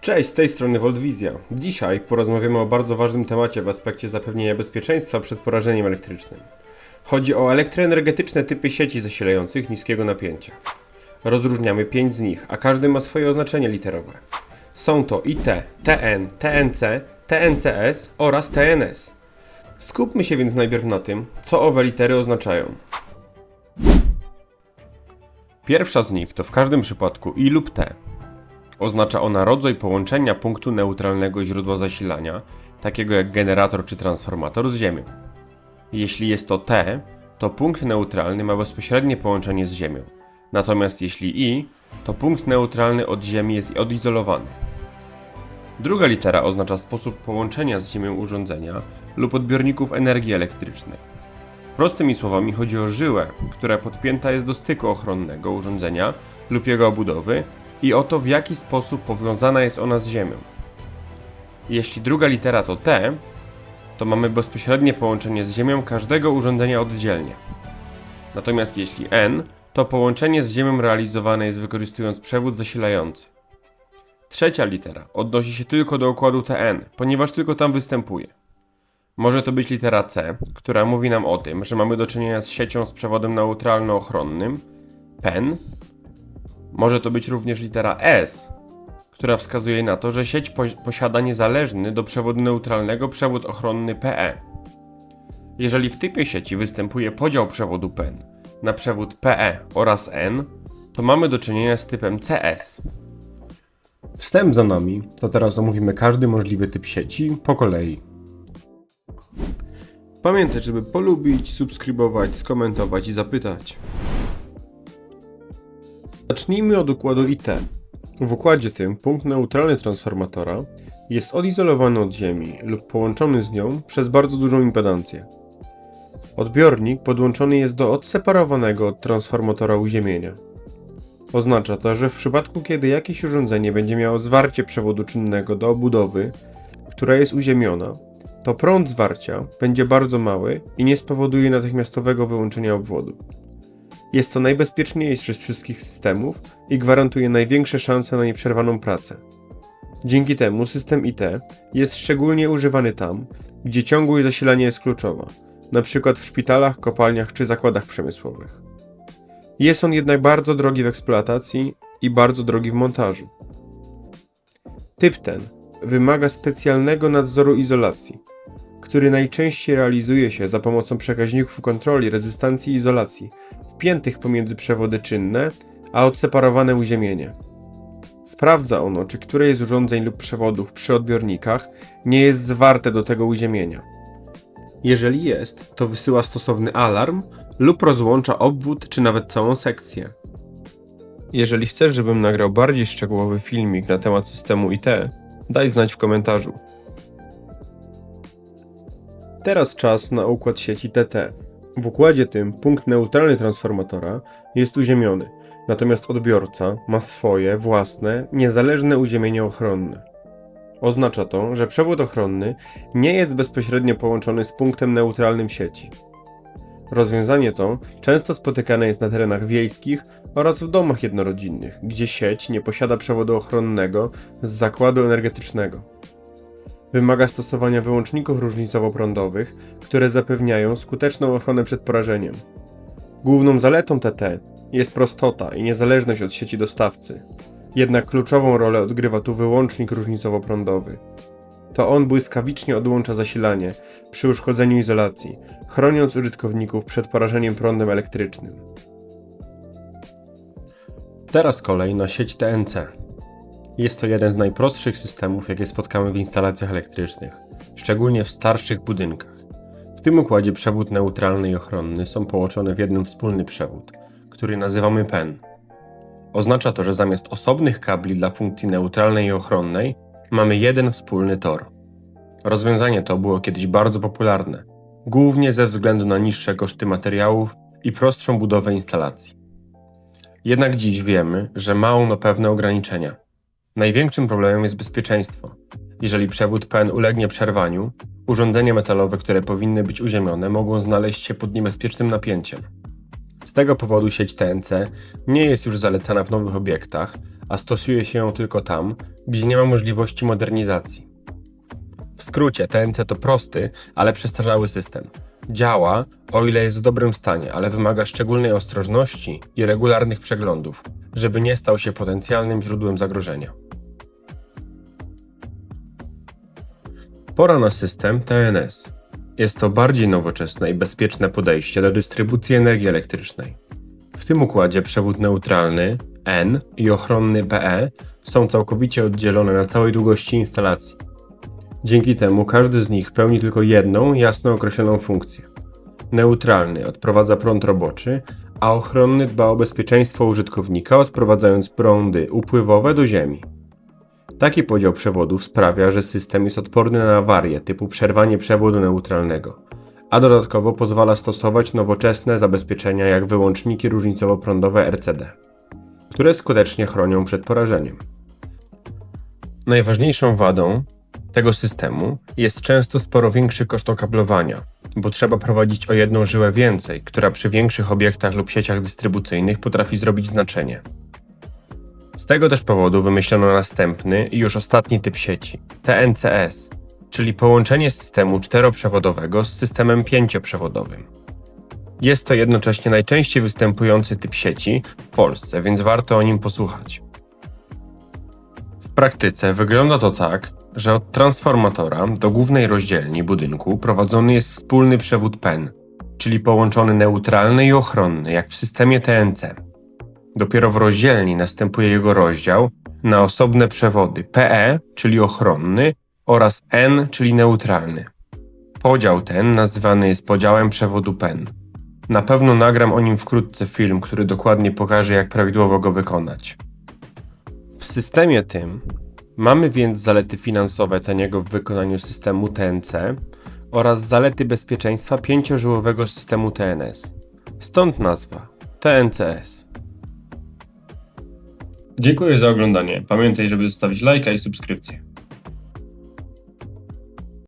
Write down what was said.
Cześć, z tej strony Voltwizja. Dzisiaj porozmawiamy o bardzo ważnym temacie w aspekcie zapewnienia bezpieczeństwa przed porażeniem elektrycznym. Chodzi o elektroenergetyczne typy sieci zasilających niskiego napięcia. Rozróżniamy pięć z nich, a każdy ma swoje oznaczenie literowe. Są to IT, TN, TNC, TNCS oraz TNS. Skupmy się więc najpierw na tym, co owe litery oznaczają. Pierwsza z nich to w każdym przypadku I lub T. Oznacza ona rodzaj połączenia punktu neutralnego źródła zasilania, takiego jak generator czy transformator z Ziemią. Jeśli jest to T, to punkt neutralny ma bezpośrednie połączenie z Ziemią. Natomiast jeśli I, to punkt neutralny od Ziemi jest odizolowany. Druga litera oznacza sposób połączenia z Ziemią urządzenia lub odbiorników energii elektrycznej. Prostymi słowami chodzi o żyłę, która podpięta jest do styku ochronnego urządzenia lub jego obudowy i o to, w jaki sposób powiązana jest ona z Ziemią. Jeśli druga litera to T, to mamy bezpośrednie połączenie z Ziemią każdego urządzenia oddzielnie. Natomiast jeśli N, to połączenie z Ziemią realizowane jest wykorzystując przewód zasilający. Trzecia litera odnosi się tylko do układu TN, ponieważ tylko tam występuje. Może to być litera C, która mówi nam o tym, że mamy do czynienia z siecią z przewodem neutralno-ochronnym, PEN. Może to być również litera S, która wskazuje na to, że sieć posi- posiada niezależny do przewodu neutralnego przewód ochronny PE. Jeżeli w typie sieci występuje podział przewodu PEN na przewód PE oraz N, to mamy do czynienia z typem CS. Wstęp za nami, to teraz omówimy każdy możliwy typ sieci po kolei. Pamiętaj, żeby polubić, subskrybować, skomentować i zapytać. Zacznijmy od układu IT. W układzie tym punkt neutralny transformatora jest odizolowany od Ziemi lub połączony z nią przez bardzo dużą impedancję. Odbiornik podłączony jest do odseparowanego od transformatora uziemienia. Oznacza to, że w przypadku kiedy jakieś urządzenie będzie miało zwarcie przewodu czynnego do obudowy, która jest uziemiona, to prąd zwarcia będzie bardzo mały i nie spowoduje natychmiastowego wyłączenia obwodu. Jest to najbezpieczniejszy z wszystkich systemów i gwarantuje największe szanse na nieprzerwaną pracę. Dzięki temu system IT jest szczególnie używany tam, gdzie ciągłość zasilania jest kluczowa, np. w szpitalach, kopalniach czy zakładach przemysłowych. Jest on jednak bardzo drogi w eksploatacji i bardzo drogi w montażu. Typ ten wymaga specjalnego nadzoru izolacji, który najczęściej realizuje się za pomocą przekaźników kontroli rezystancji i izolacji wpiętych pomiędzy przewody czynne a odseparowane uziemienie. Sprawdza ono, czy któreś z urządzeń lub przewodów przy odbiornikach nie jest zwarte do tego uziemienia. Jeżeli jest, to wysyła stosowny alarm lub rozłącza obwód czy nawet całą sekcję. Jeżeli chcesz, żebym nagrał bardziej szczegółowy filmik na temat systemu IT, daj znać w komentarzu. Teraz czas na układ sieci TT. W układzie tym punkt neutralny transformatora jest uziemiony, natomiast odbiorca ma swoje własne, niezależne uziemienie ochronne. Oznacza to, że przewód ochronny nie jest bezpośrednio połączony z punktem neutralnym sieci. Rozwiązanie to często spotykane jest na terenach wiejskich oraz w domach jednorodzinnych, gdzie sieć nie posiada przewodu ochronnego z zakładu energetycznego. Wymaga stosowania wyłączników różnicowo-prądowych, które zapewniają skuteczną ochronę przed porażeniem. Główną zaletą TT jest prostota i niezależność od sieci dostawcy. Jednak kluczową rolę odgrywa tu wyłącznik różnicowo-prądowy. To on błyskawicznie odłącza zasilanie przy uszkodzeniu izolacji, chroniąc użytkowników przed porażeniem prądem elektrycznym. Teraz kolej na sieć TNC. Jest to jeden z najprostszych systemów, jakie spotkamy w instalacjach elektrycznych, szczególnie w starszych budynkach. W tym układzie przewód neutralny i ochronny są połączone w jeden wspólny przewód, który nazywamy PEN. Oznacza to, że zamiast osobnych kabli dla funkcji neutralnej i ochronnej, mamy jeden wspólny tor. Rozwiązanie to było kiedyś bardzo popularne, głównie ze względu na niższe koszty materiałów i prostszą budowę instalacji. Jednak dziś wiemy, że ma ono pewne ograniczenia. Największym problemem jest bezpieczeństwo. Jeżeli przewód PEN ulegnie przerwaniu, urządzenia metalowe, które powinny być uziemione, mogą znaleźć się pod niebezpiecznym napięciem. Z tego powodu sieć TNC nie jest już zalecana w nowych obiektach, a stosuje się ją tylko tam, gdzie nie ma możliwości modernizacji. W skrócie, TNC to prosty, ale przestarzały system. Działa, o ile jest w dobrym stanie, ale wymaga szczególnej ostrożności i regularnych przeglądów, żeby nie stał się potencjalnym źródłem zagrożenia. Pora na system TNS. Jest to bardziej nowoczesne i bezpieczne podejście do dystrybucji energii elektrycznej. W tym układzie przewód neutralny N i ochronny PE są całkowicie oddzielone na całej długości instalacji. Dzięki temu każdy z nich pełni tylko jedną, jasno określoną funkcję. Neutralny odprowadza prąd roboczy, a ochronny dba o bezpieczeństwo użytkownika, odprowadzając prądy upływowe do ziemi. Taki podział przewodów sprawia, że system jest odporny na awarie typu przerwanie przewodu neutralnego, a dodatkowo pozwala stosować nowoczesne zabezpieczenia jak wyłączniki różnicowo-prądowe RCD, które skutecznie chronią przed porażeniem. Najważniejszą wadą tego systemu jest często sporo większy koszt okablowania, bo trzeba prowadzić o jedną żyłę więcej, która przy większych obiektach lub sieciach dystrybucyjnych potrafi zrobić znaczenie. Z tego też powodu wymyślono następny i już ostatni typ sieci TNCS, czyli połączenie systemu czteroprzewodowego z systemem pięcioprzewodowym. Jest to jednocześnie najczęściej występujący typ sieci w Polsce, więc warto o nim posłuchać. W praktyce wygląda to tak, że od transformatora do głównej rozdzielni budynku prowadzony jest wspólny przewód PEN, czyli połączony neutralny i ochronny, jak w systemie TNC. Dopiero w rozdzielni następuje jego rozdział na osobne przewody PE, czyli ochronny, oraz N, czyli neutralny. Podział ten nazywany jest podziałem przewodu PEN. Na pewno nagram o nim wkrótce film, który dokładnie pokaże, jak prawidłowo go wykonać. W systemie tym mamy więc zalety finansowe taniego w wykonaniu systemu TNC oraz zalety bezpieczeństwa pięciożyłowego systemu TNS. Stąd nazwa TNCS. Dziękuję za oglądanie. Pamiętaj, żeby zostawić lajka i subskrypcję.